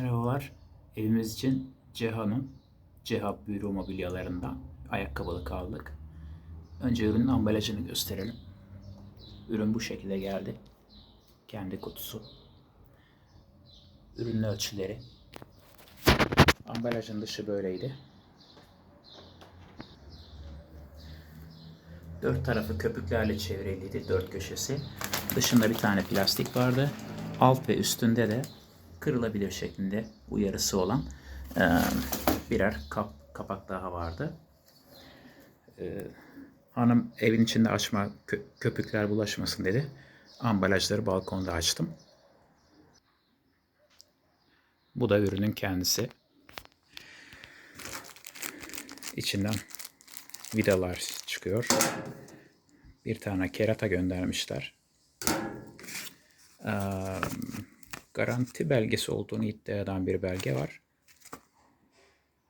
Merhabalar. Evimiz için Ceha'nın Ceha Büro mobilyalarından ayakkabılık aldık. Önce ürünün ambalajını gösterelim. Ürün bu şekilde geldi. Kendi kutusu. Ürünün ölçüleri. Ambalajın dışı böyleydi. Dört tarafı köpüklerle çevriliydi, dört köşesi. Dışında bir tane plastik vardı. Alt ve üstünde de kırılabilir şeklinde uyarısı olan eee, birer kap, kapak daha vardı. Eee, hanım evin içinde açma, kö- köpükler bulaşmasın dedi. Ambalajları balkonda açtım. Bu da ürünün kendisi. İçinden vidalar çıkıyor. Bir tane kerata göndermişler. Eee, garanti belgesi olduğunu iddia eden bir belge var.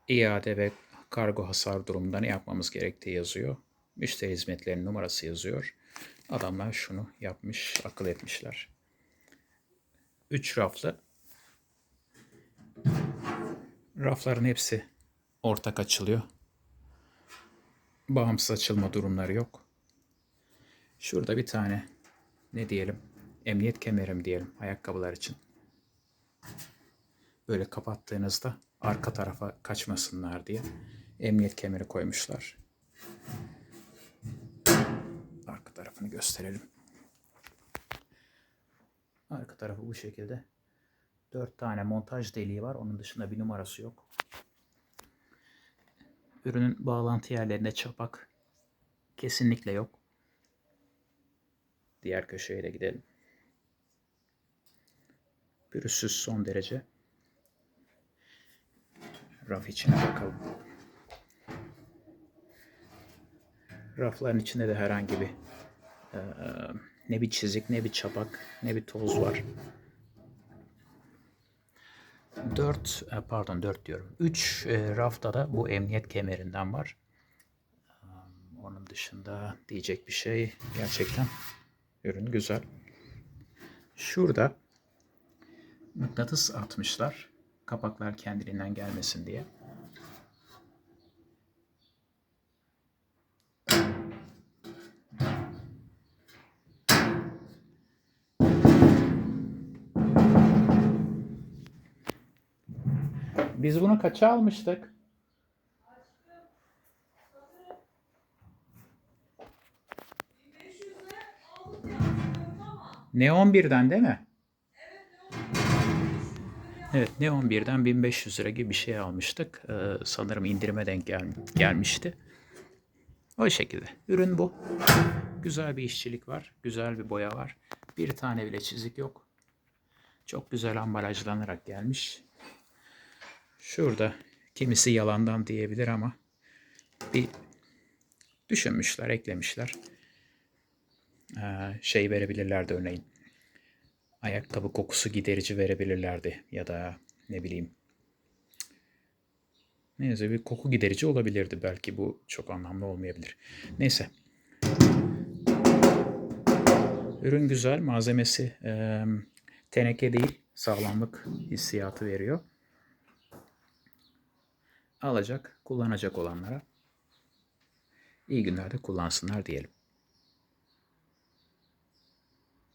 İade ve kargo hasar durumunda ne yapmamız gerektiği yazıyor. Müşteri hizmetlerinin numarası yazıyor. Adamlar şunu yapmış, akıl etmişler. 3 raflı. Rafların hepsi ortak açılıyor. Bağımsız açılma durumları yok. Şurada bir tane ne diyelim emniyet kemerim diyelim ayakkabılar için. Böyle kapattığınızda arka tarafa kaçmasınlar diye emniyet kemeri koymuşlar. Arka tarafını gösterelim. Arka tarafı bu şekilde. Dört tane montaj deliği var. Onun dışında bir numarası yok. Ürünün bağlantı yerlerinde çapak kesinlikle yok. Diğer köşeye de gidelim. Pürüzsüz son derece. Raf içine bakalım. Rafların içinde de herhangi bir eee, ne bir çizik, ne bir çapak, ne bir toz var. 4 pardon 4 diyorum. 3 rafta da bu emniyet kemerinden var. Onun dışında diyecek bir şey gerçekten ürün güzel. Şurada mıknatıs atmışlar. Kapaklar kendiliğinden gelmesin diye. Biz bunu kaça almıştık? Neon 1'den değil mi? Evet, Neon 1'den 1500 lira gibi bir şey almıştık. Ee, sanırım indirime denk gel- gelmişti. O şekilde. Ürün bu. Güzel bir işçilik var. Güzel bir boya var. Bir tane bile çizik yok. Çok güzel ambalajlanarak gelmiş. Şurada kimisi yalandan diyebilir ama bir düşünmüşler, eklemişler. Ee, şey verebilirlerdi örneğin ayakkabı kokusu giderici verebilirlerdi ya da ne bileyim neyse bir koku giderici olabilirdi belki bu çok anlamlı olmayabilir. Neyse. Ürün güzel malzemesi e, teneke değil sağlamlık hissiyatı veriyor. Alacak kullanacak olanlara iyi günlerde kullansınlar diyelim.